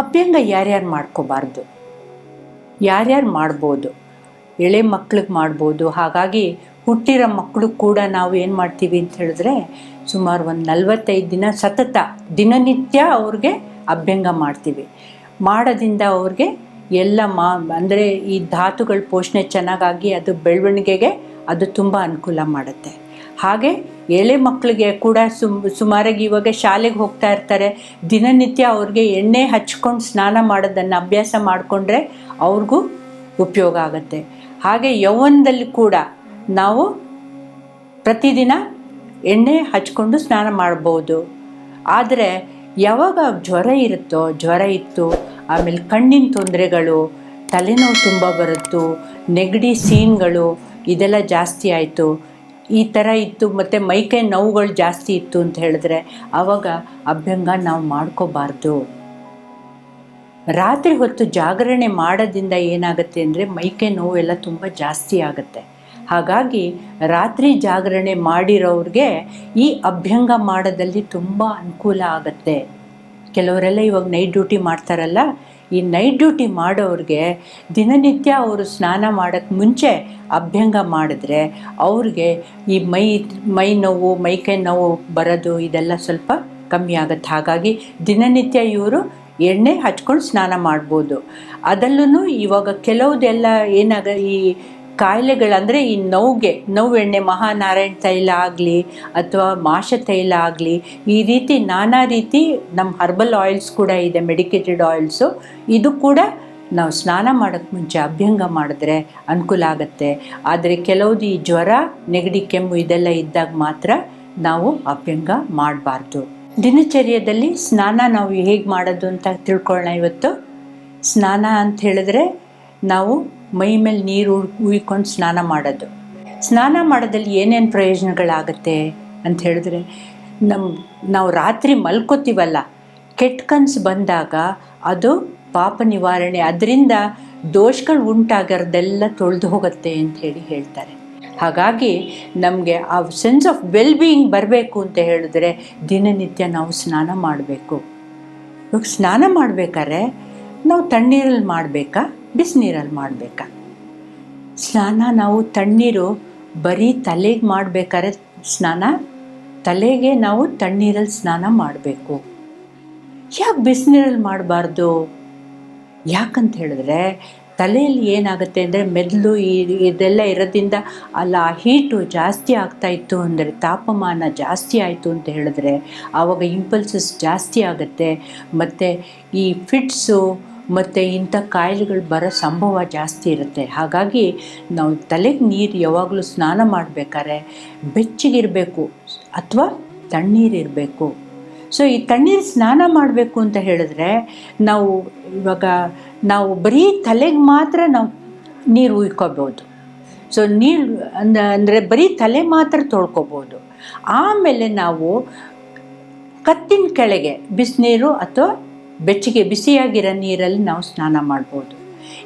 ಅಭ್ಯಂಗ ಯಾರ್ಯಾರು ಮಾಡ್ಕೋಬಾರ್ದು? ಯಾರ್ಯಾರು ಮಾಡ್ಬೋದು? ಎಳೆ ಮಕ್ಳಿಗೆ ಮಾಡ್ಬೋದು. ಹಾಗಾಗಿ ಹುಟ್ಟಿರೋ ಮಕ್ಕಳು ಕೂಡ ನಾವು ಏನು ಮಾಡ್ತೀವಿ ಅಂತ ಹೇಳಿದ್ರೆ ಸುಮಾರು ಒಂದು ನಲ್ವತ್ತೈದು ದಿನ ಸತತ ದಿನನಿತ್ಯ ಅವ್ರಿಗೆ ಅಭ್ಯಂಗ ಮಾಡ್ತೀವಿ. ಮಾಡೋದಿಂದ ಅವ್ರಿಗೆ ಎಲ್ಲ ಮಾ, ಅಂದರೆ ಈ ಧಾತುಗಳ ಪೋಷಣೆ ಚೆನ್ನಾಗಾಗಿ ಅದು ಬೆಳವಣಿಗೆಗೆ ಅದು ತುಂಬ ಅನುಕೂಲ ಮಾಡುತ್ತೆ. ಹಾಗೆ ಎಳೆ ಮಕ್ಕಳಿಗೆ ಕೂಡ ಸುಮ್, ಸುಮಾರಾಗಿ ಇವಾಗ ಶಾಲೆಗೆ ಹೋಗ್ತಾ ಇರ್ತಾರೆ. ದಿನನಿತ್ಯ ಅವ್ರಿಗೆ ಎಣ್ಣೆ ಹಚ್ಕೊಂಡು ಸ್ನಾನ ಮಾಡೋದನ್ನು ಅಭ್ಯಾಸ ಮಾಡಿಕೊಂಡ್ರೆ ಅವ್ರಿಗೂ ಉಪಯೋಗ ಆಗುತ್ತೆ. ಹಾಗೆ ಯೌವನದಲ್ಲಿ ಕೂಡ ನಾವು ಪ್ರತಿದಿನ ಎಣ್ಣೆ ಹಚ್ಕೊಂಡು ಸ್ನಾನ ಮಾಡ್ಬೋದು. ಆದರೆ ಯಾವಾಗ ಜ್ವರ ಇರುತ್ತೋ, ಜ್ವರ ಇತ್ತು, ಆಮೇಲೆ ಕಣ್ಣಿನ ತೊಂದರೆಗಳು, ತಲೆನೋವು ತುಂಬ ಬರುತ್ತು, ನೆಗಡಿ ಸೀನ್ಗಳು, ಇದೆಲ್ಲ ಜಾಸ್ತಿ ಆಯಿತು. ಈ ಥರ ಇತ್ತು, ಮತ್ತು ಮೈಕೈ ನೋವುಗಳು ಜಾಸ್ತಿ ಇತ್ತು ಅಂತ ಹೇಳಿದ್ರೆ ಆವಾಗ ಅಭ್ಯಂಗ ನಾವು ಮಾಡ್ಕೋಬಾರ್ದು. ರಾತ್ರಿ ಹೊತ್ತು ಜಾಗರಣೆ ಮಾಡೋದಿಂದ ಏನಾಗುತ್ತೆ ಅಂದರೆ ಮೈಕೈ ನೋವೆಲ್ಲ ತುಂಬ ಜಾಸ್ತಿ ಆಗುತ್ತೆ. ಹಾಗಾಗಿ ರಾತ್ರಿ ಜಾಗರಣೆ ಮಾಡಿರೋರಿಗೆ ಈ ಅಭ್ಯಂಗ ಮಾಡೋದಲ್ಲಿ ತುಂಬ ಅನುಕೂಲ ಆಗುತ್ತೆ. ಕೆಲವರೆಲ್ಲ ಇವಾಗ ನೈಟ್ ಡ್ಯೂಟಿ ಮಾಡ್ತಾರಲ್ಲ ಈ ನೈಟ್ ಡ್ಯೂಟಿ ಮಾಡೋರಿಗೆ ದಿನನಿತ್ಯ ಅವರು ಸ್ನಾನ ಮಾಡೋಕ್ಕೆ ಮುಂಚೆ ಅಭ್ಯಂಗ ಮಾಡಿದ್ರೆ ಅವ್ರಿಗೆ ಈ ಮೈ ಮೈ ನೋವು ಮೈಕೈ ನೋವು ಬರೋದು ಇದೆಲ್ಲ ಸ್ವಲ್ಪ ಕಮ್ಮಿ ಆಗುತ್ತೆ. ಹಾಗಾಗಿ ದಿನನಿತ್ಯ ಇವರು ಎಣ್ಣೆ ಹಚ್ಕೊಂಡು ಸ್ನಾನ ಮಾಡ್ಬೋದು. ಅದಲ್ಲೂ ಇವಾಗ ಕೆಲವುದೆಲ್ಲ ಏನಾಗ ಈ ಕಾಯಿಲೆಗಳಂದರೆ ಈ ನೋವಿಗೆ, ನೋವು ಎಣ್ಣೆ ಮಹಾನಾರಾಯಣ ತೈಲ ಆಗಲಿ ಅಥವಾ ಮಾಷ ತೈಲ ಆಗಲಿ, ಈ ರೀತಿ ನಾನಾ ರೀತಿ ನಮ್ಮ ಹರ್ಬಲ್ ಆಯಿಲ್ಸ್ ಕೂಡ ಇದೆ ಮೆಡಿಕೇಟೆಡ್ ಆಯಿಲ್ಸು ಇದು ಕೂಡ ನಾವು ಸ್ನಾನ ಮಾಡೋಕ್ಕೆ ಮುಂಚೆ ಅಭ್ಯಂಗ ಮಾಡಿದ್ರೆ ಅನುಕೂಲ ಆಗುತ್ತೆ. ಆದರೆ ಕೆಲವುದು ಈ ಜ್ವರ, ನೆಗಡಿ, ಕೆಮ್ಮು ಇದೆಲ್ಲ ಇದ್ದಾಗ ಮಾತ್ರ ನಾವು ಅಭ್ಯಂಗ ಮಾಡಬಾರ್ದು. ದಿನಚರ್ಯದಲ್ಲಿ ಸ್ನಾನ ನಾವು ಹೇಗೆ ಮಾಡೋದು ಅಂತ ತಿಳ್ಕೊಳ್ಳೋಣ ಇವತ್ತು. ಸ್ನಾನ ಅಂತ ಹೇಳಿದ್ರೆ ನಾವು ಮೈ ಮೇಲೆ ನೀರು ಉಯ್ಕೊಂಡು ಸ್ನಾನ ಮಾಡೋದು. ಸ್ನಾನ ಮಾಡೋದಲ್ಲಿ ಏನೇನು ಪ್ರಯೋಜನಗಳಾಗುತ್ತೆ ಅಂತ ಹೇಳಿದ್ರೆ ನಮ್ಮ ನಾವು ರಾತ್ರಿ ಮಲ್ಕೋತೀವಲ್ಲ, ಕೆಟ್ಟ ಕನಸು ಬಂದಾಗ ಅದು ಪಾಪ ನಿವಾರಣೆ. ಅದರಿಂದ ದೋಷಗಳು ಉಂಟಾಗಿರೋದೆಲ್ಲ ತೊಳೆದು ಹೋಗುತ್ತೆ ಅಂತ ಹೇಳಿ ಹೇಳ್ತಾರೆ. ಹಾಗಾಗಿ ನಮಗೆ ಆ ಸೆನ್ಸ್ ಆಫ್ ವೆಲ್ ಬೀಯಿಂಗ್ ಬರಬೇಕು ಅಂತ ಹೇಳಿದ್ರೆ ದಿನನಿತ್ಯ ನಾವು ಸ್ನಾನ ಮಾಡಬೇಕು. ಇವಾಗ ಸ್ನಾನ ಮಾಡಬೇಕಾದ್ರೆ ನಾವು ತಣ್ಣೀರಲ್ಲಿ ಮಾಡಬೇಕಾ? ಬಿಸಿನೀರಲ್ಲಿ ಮಾಡಬೇಕಾ. ಸ್ನಾನ ನಾವು ತಣ್ಣೀರು ಬರೀ ತಲೆಗೆ ಮಾಡಬೇಕಾದ್ರೆ ಸ್ನಾನ, ತಲೆಗೆ ನಾವು ತಣ್ಣೀರಲ್ಲಿ ಸ್ನಾನ ಮಾಡಬೇಕು. ಯಾಕೆ ಬಿಸಿನೀರಲ್ಲಿ ಮಾಡಬಾರ್ದು? ಯಾಕಂತ ಹೇಳಿದ್ರೆ ತಲೆಯಲ್ಲಿ ಏನಾಗುತ್ತೆ ಅಂದರೆ ಮೆದುಳು ಈ ಇದೆಲ್ಲ ಇರೋದ್ರಿಂದ ಅಲ್ಲ ಆ ಹೀಟು ಜಾಸ್ತಿ ಆಗ್ತಾಯಿತ್ತು ಅಂದರೆ ತಾಪಮಾನ ಜಾಸ್ತಿ ಆಯಿತು ಅಂತ ಹೇಳಿದ್ರೆ ಆವಾಗ ಇಂಪಲ್ಸಸ್ ಜಾಸ್ತಿ ಆಗುತ್ತೆ. ಮತ್ತು ಈ ಫಿಟ್ಸು ಮತ್ತು ಇಂಥ ಕಾಯಿಲೆಗಳು ಬರೋ ಸಂಭವ ಜಾಸ್ತಿ ಇರುತ್ತೆ. ಹಾಗಾಗಿ ನಾವು ತಲೆಗೆ ನೀರು ಯಾವಾಗಲೂ ಸ್ನಾನ ಮಾಡಬೇಕಾದ್ರೆ ಬೆಚ್ಚಗಿರಬೇಕು ಅಥವಾ ತಣ್ಣೀರಿರಬೇಕು ಸೊ ಈ ತಣ್ಣೀರು ಸ್ನಾನ ಮಾಡಬೇಕು ಅಂತ ಹೇಳಿದ್ರೆ ನಾವು ಇವಾಗ ನಾವು ಬರೀ ತಲೆಗೆ ಮಾತ್ರ ನಾವು ನೀರು ಉಯ್ಕೋಬೋದು. ಸೊ ನೀರು ಅಂದ, ಅಂದರೆ ಬರೀ ತಲೆ ಮಾತ್ರ ತೊಳ್ಕೊಬೋದು. ಆಮೇಲೆ ನಾವು ಕತ್ತಿನ ಕೆಳಗೆ ಬಿಸಿನೀರು ಅಥವಾ ಬೆಚ್ಚಗೆ ಬಿಸಿಯಾಗಿರೋ ನೀರಲ್ಲಿ ನಾವು ಸ್ನಾನ ಮಾಡ್ಬೋದು.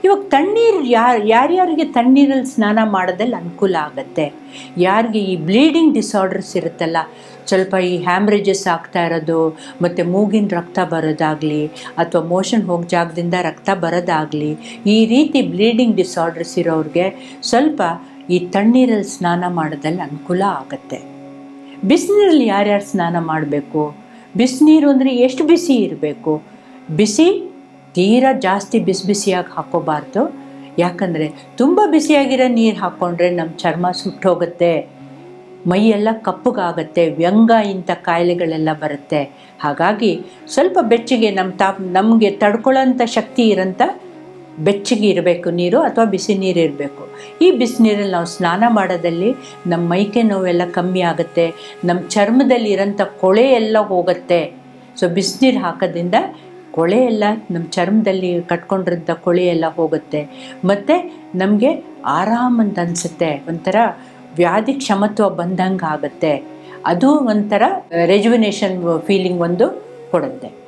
ಇವಾಗ ತಣ್ಣೀರು ಯಾರು ಯಾರ್ಯಾರಿಗೆ ತಣ್ಣೀರಲ್ಲಿ ಸ್ನಾನ ಮಾಡೋದಲ್ಲಿ ಅನುಕೂಲ ಆಗುತ್ತೆ? ಯಾರಿಗೆ ಈ ಬ್ಲೀಡಿಂಗ್ ಡಿಸಾರ್ಡರ್ಸ್ ಇರುತ್ತಲ್ಲ, ಸ್ವಲ್ಪ ಈ ಹ್ಯಾಮ್ರೇಜಸ್ ಆಗ್ತಾ ಇರೋದು, ಮತ್ತು ಮೂಗಿನ ರಕ್ತ ಬರೋದಾಗಲಿ, ಅಥವಾ ಮೋಷನ್ ಹೋಗೋ ಜಾಗದಿಂದ ರಕ್ತ ಬರೋದಾಗಲಿ, ಈ ರೀತಿ ಬ್ಲೀಡಿಂಗ್ ಡಿಸಾರ್ಡರ್ಸ್ ಇರೋರಿಗೆ ಸ್ವಲ್ಪ ಈ ತಣ್ಣೀರಲ್ಲಿ ಸ್ನಾನ ಮಾಡೋದಲ್ಲಿ ಅನುಕೂಲ ಆಗುತ್ತೆ. ಬಿಸಿನೀರಲ್ಲಿ ಯಾರ್ಯಾರು ಸ್ನಾನ ಮಾಡಬೇಕು? ಬಿಸಿನೀರು ಅಂದರೆ ಎಷ್ಟು ಬಿಸಿ ಇರಬೇಕು? ಬಿಸಿ, ತೀರಾ ಜಾಸ್ತಿ ಬಿಸಿ ಬಿಸಿಯಾಗಿ ಹಾಕೋಬಾರ್ದು. ಯಾಕಂದರೆ ತುಂಬ ಬಿಸಿಯಾಗಿರೋ ನೀರು ಹಾಕ್ಕೊಂಡ್ರೆ ನಮ್ಮ ಚರ್ಮ ಸುಟ್ಟೋಗುತ್ತೆ, ಮೈಯೆಲ್ಲ ಕಪ್ಪಗಾಗುತ್ತೆ, ವ್ಯಂಗ ಇಂಥ ಕಾಯಿಲೆಗಳೆಲ್ಲ ಬರುತ್ತೆ. ಹಾಗಾಗಿ ಸ್ವಲ್ಪ ಬೆಚ್ಚಗೆ ನಮ್ಮ ತಾಪ್, ನಮಗೆ ತಡ್ಕೊಳ್ಳೋಂಥ ಶಕ್ತಿ ಇರೋಂಥ ಬೆಚ್ಚಗೆ ಇರಬೇಕು ನೀರು ಅಥವಾ ಬಿಸಿ ನೀರು ಇರಬೇಕು. ಈ ಬಿಸಿನೀರಲ್ಲಿ ನಾವು ಸ್ನಾನ ಮಾಡೋದಲ್ಲಿ ನಮ್ಮ ಮೈಕೆ ನೋವೆಲ್ಲ ಕಮ್ಮಿ ಆಗುತ್ತೆ ನಮ್ಮ ಚರ್ಮದಲ್ಲಿ ಇರೋಂಥ ಕೊಳೆ ಎಲ್ಲ ಹೋಗುತ್ತೆ. ಸೊ ಬಿಸಿನೀರು ಹಾಕೋದ್ರಿಂದ ಕೊಳೆ ಎಲ್ಲ ನಮ್ಮ ಚರ್ಮದಲ್ಲಿ ಕಟ್ಕೊಂಡಿರೋಂಥ ಕೊಳೆ ಎಲ್ಲ ಹೋಗುತ್ತೆ. ಮತ್ತು ನಮಗೆ ಆರಾಮ ಅಂತ ಅನಿಸುತ್ತೆ. ಒಂಥರ ವ್ಯಾಧಿ ಕ್ಷಮತ್ವ ಬಂದಂಗೆ ಆಗುತ್ತೆ ಅದು ಒಂಥರ ರೆಜುವಿನೇಷನ್ ಫೀಲಿಂಗ್ ಒಂದು ಕೊಡುತ್ತೆ.